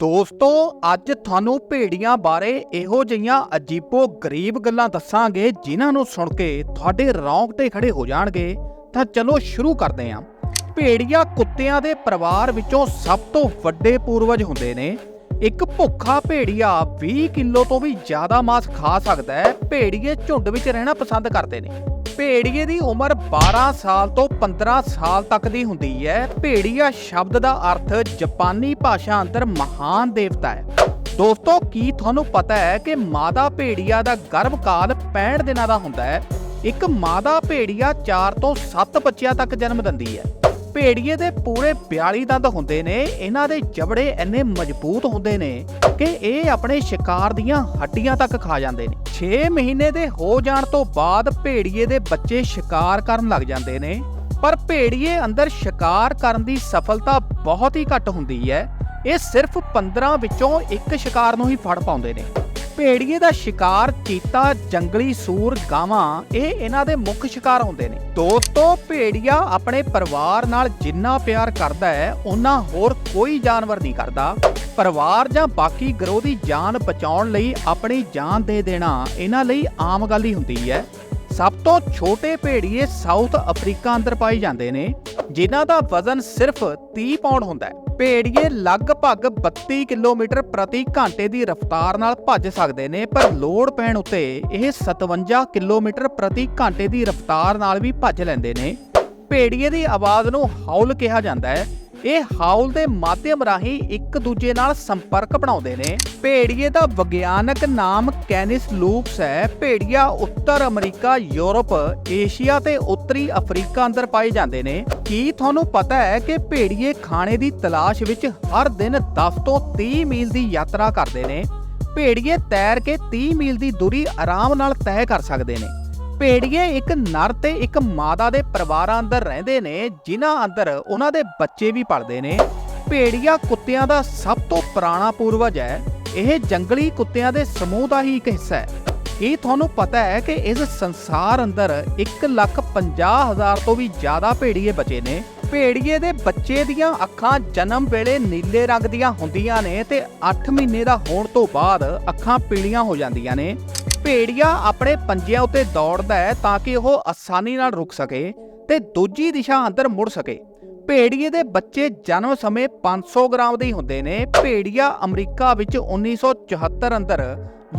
ਦੋਸਤੋ, ਅੱਜ ਤੁਹਾਨੂੰ ਭੇੜੀਆਂ ਬਾਰੇ ਇਹੋ ਜਿਹੀਆਂ ਅਜੀਬੋ ਗਰੀਬ ਗੱਲਾਂ ਦੱਸਾਂਗੇ, ਜਿਨ੍ਹਾਂ ਨੂੰ ਸੁਣ ਕੇ ਤੁਹਾਡੇ ਰੌਂਗਟੇ ਖੜੇ ਹੋ ਜਾਣਗੇ। ਤਾਂ ਚਲੋ ਸ਼ੁਰੂ ਕਰਦੇ ਹਾਂ ਭੇੜੀਆਂ ਕੁੱਤਿਆਂ ਦੇ ਪਰਿਵਾਰ ਵਿੱਚੋਂ ਸਭ ਤੋਂ ਵੱਡੇ ਪੂਰਵਜ ਹੁੰਦੇ ਨੇ। ਇੱਕ ਭੁੱਖਾ ਭੇੜੀਆ 20 ਕਿਲੋ ਤੋਂ ਵੀ ਜ਼ਿਆਦਾ ਮਾਸ ਖਾ ਸਕਦਾ ਹੈ। ਭੇੜੀਏ ਝੁੰਡ ਵਿੱਚ ਰਹਿਣਾ ਪਸੰਦ ਕਰਦੇ ਨੇ। ਭੇੜੀਏ ਦੀ ਉਮਰ 12 ਸਾਲ ਤੋਂ 15 ਸਾਲ ਤੱਕ ਦੀ ਹੁੰਦੀ ਹੈ। ਭੇੜੀਆ ਸ਼ਬਦ ਦਾ ਅਰਥ ਜਾਪਾਨੀ ਭਾਸ਼ਾ ਅੰਦਰ ਮਹਾਨ ਦੇਵਤਾ ਹੈ। ਦੋਸਤੋ, ਕੀ ਤੁਹਾਨੂੰ ਪਤਾ ਹੈ ਕਿ ਮਾਦਾ ਭੇੜੀਆ ਦਾ ਗਰਭਕਾਲ 65 ਦਿਨਾਂ ਦਾ ਹੁੰਦਾ ਹੈ? ਇੱਕ ਮਾਦਾ ਭੇੜੀਆ 4 ਤੋਂ 7 ਬੱਚਿਆਂ ਤੱਕ ਜਨਮ ਦਿੰਦੀ ਹੈ। ਭੇੜੀਏ ਦੇ ਪੂਰੇ 42 ਦੰਦ ਹੁੰਦੇ ਨੇ, ਇਹਨਾਂ ਦੇ ਜਬੜੇ ਇੰਨੇ ਮਜ਼ਬੂਤ ਹੁੰਦੇ ਨੇ ਕਿ ਇਹ ਆਪਣੇ ਸ਼ਿਕਾਰ ਦੀਆਂ ਹੱਡੀਆਂ ਤੱਕ ਖਾ ਜਾਂਦੇ ਨੇ। 6 ਮਹੀਨੇ ਦੇ ਹੋ ਜਾਣ ਤੋਂ ਬਾਅਦ ਭੇੜੀਏ ਦੇ ਬੱਚੇ ਸ਼ਿਕਾਰ ਕਰਨ ਲੱਗ ਜਾਂਦੇ ਨੇ। ਪਰ ਭੇੜੀਏ ਅੰਦਰ ਸ਼ਿਕਾਰ ਕਰਨ ਦੀ ਸਫਲਤਾ ਬਹੁਤ ਹੀ ਘੱਟ ਹੁੰਦੀ ਹੈ। ਇਹ ਸਿਰਫ 15 ਵਿੱਚੋਂ ਇੱਕ ਸ਼ਿਕਾਰ ਨੂੰ ਹੀ ਫੜ ਪਾਉਂਦੇ ਨੇ। ਭੇੜੀਏ ਦਾ ਸ਼ਿਕਾਰ ਚੀਤਾ, ਜੰਗਲੀ ਸੂਰ, ਗਾਵਾਂ, ਇਹ ਇਹਨਾਂ ਦੇ ਮੁੱਖ ਸ਼ਿਕਾਰ ਹੁੰਦੇ ਨੇ। ਦੋਸਤੋ, ਭੇੜੀਆ ਆਪਣੇ ਪਰਿਵਾਰ ਨਾਲ ਜਿੰਨਾ ਪਿਆਰ ਕਰਦਾ ਹੈ ਉਹਨਾਂ ਹੋਰ ਕੋਈ ਜਾਨਵਰ ਨਹੀਂ ਕਰਦਾ। ਪਰਿਵਾਰ ਜਾਂ ਬਾਕੀ ਗਰੋਹ ਦੀ ਜਾਨ ਬਚਾਉਣ ਲਈ ਆਪਣੀ ਜਾਨ ਦੇ ਦੇਣਾ ਇਹਨਾਂ ਲਈ ਆਮ ਗੱਲ ਹੀ ਹੁੰਦੀ ਹੈ। ਸਭ ਤੋਂ ਛੋਟੇ ਭੇੜੀਏ ਸਾਊਥ ਅਫਰੀਕਾ ਅੰਦਰ ਪਾਏ ਜਾਂਦੇ ਨੇ, ਜਿਨ੍ਹਾਂ ਦਾ ਵਜ਼ਨ ਸਿਰਫ 30 ਪਾਉਂਡ ਹੁੰਦਾ ਹੈ। ਭੇੜੀਏ ਲਗਭਗ 32 ਕਿਲੋਮੀਟਰ ਪ੍ਰਤੀ ਘੰਟੇ ਦੀ ਰਫ਼ਤਾਰ ਨਾਲ ਭੱਜ ਸਕਦੇ ਨੇ, ਪਰ ਲੋਡ ਪੈਣ ਉੱਤੇ ਇਹ 57 ਕਿਲੋਮੀਟਰ ਪ੍ਰਤੀ ਘੰਟੇ ਦੀ ਰਫ਼ਤਾਰ ਨਾਲ ਵੀ ਭੱਜ ਲੈਂਦੇ ਨੇ। ਭੇੜੀਏ ਦੀ ਆਵਾਜ਼ ਨੂੰ ਹੌਲ ਕਿਹਾ ਜਾਂਦਾ ਹੈ। ਇਹ ਹਾਉਲ ਦੇ ਮਾਧਿਅਮ ਰਾਹੀਂ ਇੱਕ ਦੂਜੇ ਨਾਲ ਸੰਪਰਕ ਬਣਾਉਂਦੇ ਨੇ। ਭੇੜੀਏ ਦਾ ਵਿਗਿਆਨਕ ਨਾਮ ਕੈਨਿਸ ਲੂਪਸ ਹੈ। ਭੇੜੀਆ ਉੱਤਰ ਅਮਰੀਕਾ, ਯੂਰਪ, ਏਸ਼ੀਆ ਤੇ ਉੱਤਰੀ ਅਫਰੀਕਾ ਅੰਦਰ ਪਾਏ ਜਾਂਦੇ ਨੇ। ਕੀ ਤੁਹਾਨੂੰ ਪਤਾ ਹੈ ਕਿ ਭੇੜੀਏ ਖਾਣੇ ਦੀ ਤਲਾਸ਼ ਵਿੱਚ ਹਰ ਦਿਨ 10 ਤੋਂ 30 ਮੀਲ ਦੀ ਯਾਤਰਾ ਕਰਦੇ ਨੇ? ਭੇੜੀਏ ਤੈਰ ਕੇ 30 ਮੀਲ ਦੀ ਦੂਰੀ ਆਰਾਮ ਨਾਲ ਤੈਅ ਕਰ ਸਕਦੇ ਨੇ। ਭੇੜੀਏ ਇੱਕ ਨਰ ਤੇ ਇੱਕ ਮਾਦਾ ਦੇ ਪਰਿਵਾਰਾਂ ਅੰਦਰ ਰਹਿੰਦੇ ਨੇ ਜਿਨ੍ਹਾਂ ਅੰਦਰ ਉਹਨਾਂ ਦੇ ਬੱਚੇ ਵੀ ਪਲਦੇ ਨੇ। ਭੇੜੀਆ ਕੁੱਤਿਆਂ ਦਾ ਸਭ ਤੋਂ ਪੁਰਾਣਾ ਪੂਰਵਜ ਹੈ। ਇਹ ਜੰਗਲੀ ਕੁੱਤਿਆਂ ਦੇ ਸਮੂਹ ਦਾ ਹੀ ਇੱਕ ਹਿੱਸਾ ਹੈ। ਇਹ ਤੁਹਾਨੂੰ ਪਤਾ ਹੈ ਕਿ ਇਸ ਸੰਸਾਰ ਅੰਦਰ 1,50,000 ਤੋਂ ਵੀ ਜ਼ਿਆਦਾ ਭੇੜੀਏ ਬਚੇ ਨੇ। ਭੇੜੀਏ ਦੇ ਬੱਚੇ ਦੀਆਂ ਅੱਖਾਂ ਜਨਮ ਵੇਲੇ ਨੀਲੇ ਰੰਗ ਦੀਆਂ ਹੁੰਦੀਆਂ ਨੇ ਤੇ 8 ਮਹੀਨੇ ਦਾ ਹੋਣ ਤੋਂ ਬਾਅਦ ਅੱਖਾਂ ਪੀਲੀਆਂ ਹੋ ਜਾਂਦੀਆਂ ਨੇ। ਭੇੜੀਆ ਆਪਣੇ ਪੰਜਿਆਂ ਉੱਤੇ ਦੌੜਦਾ ਹੈ ਤਾਂ ਕਿ ਉਹ ਆਸਾਨੀ ਨਾਲ ਰੁਕ ਸਕੇ ਤੇ ਦੂਜੀ ਦਿਸ਼ਾ ਅੰਦਰ ਮੁੜ ਸਕੇ। ਭੇੜੀਏ ਦੇ ਬੱਚੇ ਜਨਮ ਸਮੇਂ 500 ਗ੍ਰਾਮ ਦੇ ਹੁੰਦੇ ਨੇ। ਭੇੜੀਆ ਅਮਰੀਕਾ ਵਿੱਚ 1974 ਅੰਦਰ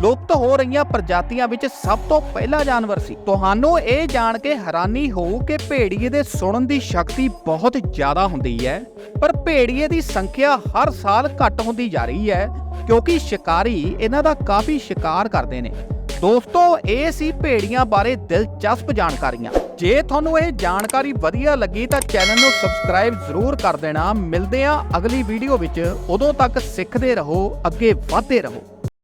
ਲੁਪਤ ਹੋ ਰਹੀਆਂ ਪ੍ਰਜਾਤੀਆਂ ਵਿੱਚ ਸਭ ਤੋਂ ਪਹਿਲਾ ਜਾਨਵਰ ਸੀ। ਤੁਹਾਨੂੰ ਇਹ ਜਾਣ ਕੇ ਹੈਰਾਨੀ ਹੋਊ ਕਿ ਭੇੜੀਏ ਦੇ ਸੁਣਨ ਦੀ ਸ਼ਕਤੀ ਬਹੁਤ ਜ਼ਿਆਦਾ ਹੁੰਦੀ ਹੈ, ਪਰ ਭੇੜੀਏ ਦੀ ਸੰਖਿਆ ਹਰ ਸਾਲ ਘੱਟ ਹੁੰਦੀ ਜਾ ਰਹੀ ਹੈ ਕਿਉਂਕਿ ਸ਼ਿਕਾਰੀ ਇਹਨਾਂ ਦਾ ਕਾਫੀ ਸ਼ਿਕਾਰ ਕਰਦੇ ਨੇ। ਦੋਸਤੋ, ਇਹ ਸੀ ਭੇੜੀਆਂ ਬਾਰੇ ਦਿਲਚਸਪ ਜਾਣਕਾਰੀਆਂ। ਜੇ ਤੁਹਾਨੂੰ ਇਹ ਜਾਣਕਾਰੀ ਵਧੀਆ ਲੱਗੀ ਤਾਂ ਚੈਨਲ ਨੂੰ ਸਬਸਕ੍ਰਾਈਬ ਜ਼ਰੂਰ ਕਰ ਦੇਣਾ। ਮਿਲਦੇ ਹਾਂ ਅਗਲੀ ਵੀਡੀਓ ਵਿੱਚ। ਉਦੋਂ ਤੱਕ ਸਿੱਖਦੇ ਰਹੋ, ਅੱਗੇ ਵਧਦੇ ਰਹੋ।